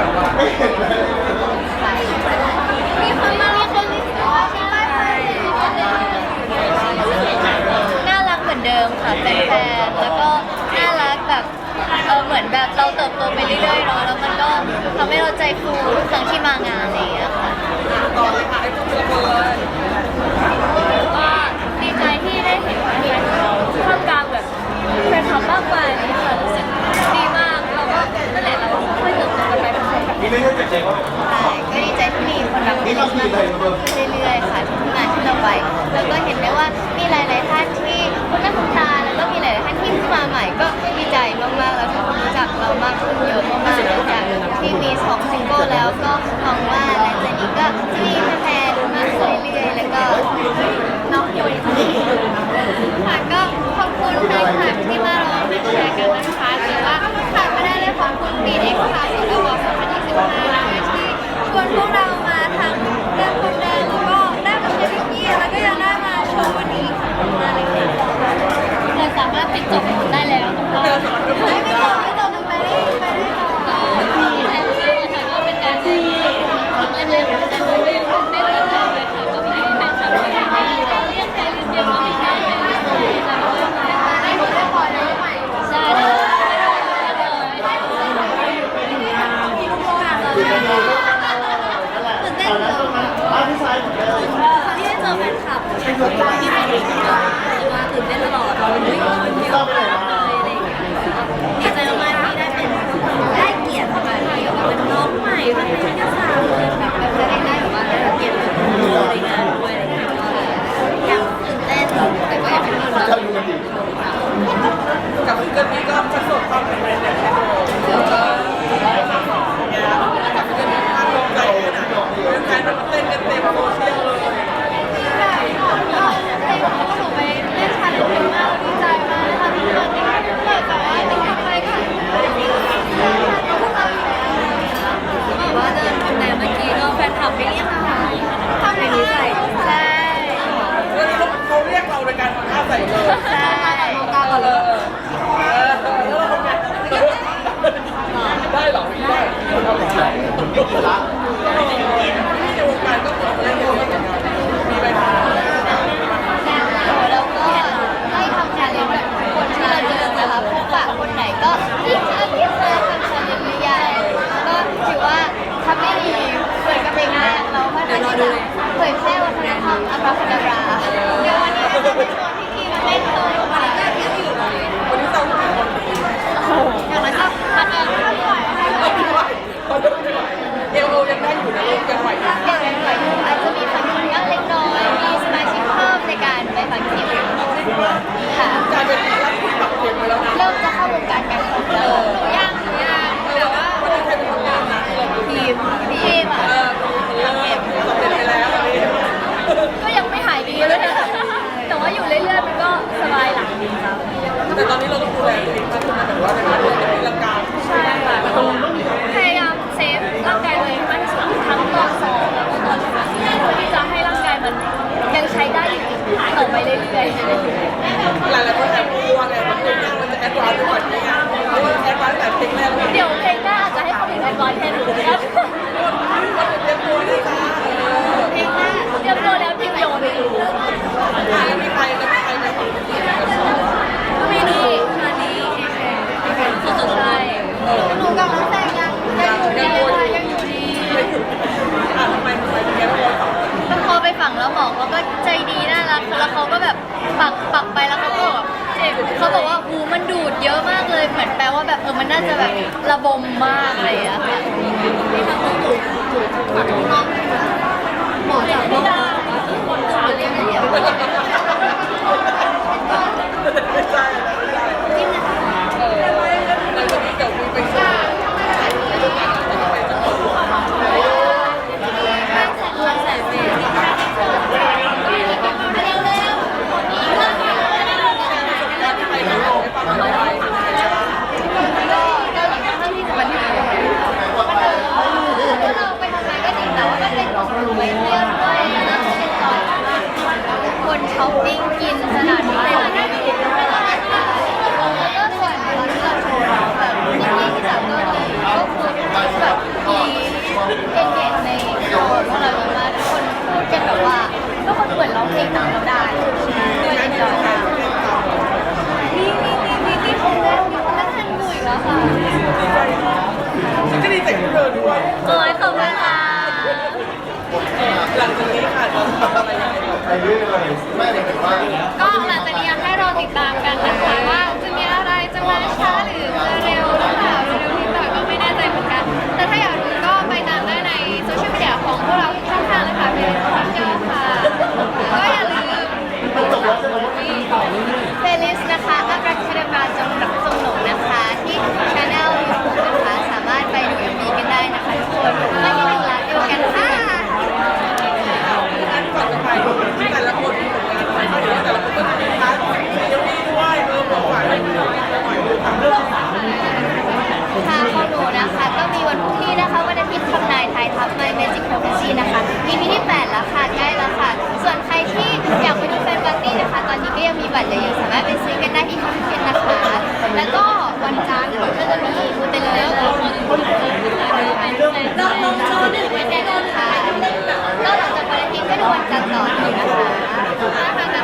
่น่ารักเหมือนเดิมค่ะแฟนแล้วก็น่ารักแบบเออเหมือนแบบเราเติบโตไปเรื่อยๆาแล้วมันก็ทำให้เราใจฟูทุกครั้งที่มางานอะไรอย่างเงี้ค่ะ แล้วก็หวังว่าหลังจากนี้ก็จะมีแฟนๆมากขึ้นเรื่อยๆแล้วก็น้องอยนค่ะก็ขอบคุณแฟนคลับที่มารอมาแชร์กันนะคะหรือว่าขาดไม่ได้เลยขอบคุณปีเอ็กซ์ค่ะสดวอร์สองพันยี่สิบห้าที่ชวนพวกเรามาทั้งเรื่องคนแดงแล้วก็ได้กับเจมิกี้แล้วก็ยังได้มาโชว์วันนี้ขอบคุณมากเลยค่ะเราสามารถปิดจบได้แล้วนะคะ Thank you. ค่ะ ค่ะจาเด็กเราคุณปรับเปลี่ยนไปแล้วนะเริ่มจะเข้าวงการการคอมแล้วหนูย่างหนูย่างแต่ว่าทีมที เขาบอกว่าหูมันดูดเยอะมากเลย เหมือนแปลว่าแบบเออมันน่าจะแบบระบมมากอะไรอย่างเงี้ยค่ะหมอจากโรงพยาบาล เรื่อยๆไม่เมายถึก็ ดีคอนเทนต์นะคะ แล้วก็วันจันทร์ก็จะมีคุณเตลเลอร์ของคุณหมอน้องน้องจอหนึ่งวันจันทร์ค่ะแล้วหลังจากวันอาทิตย์ก็ดูวันจันทร์ต่อเลยนะคะ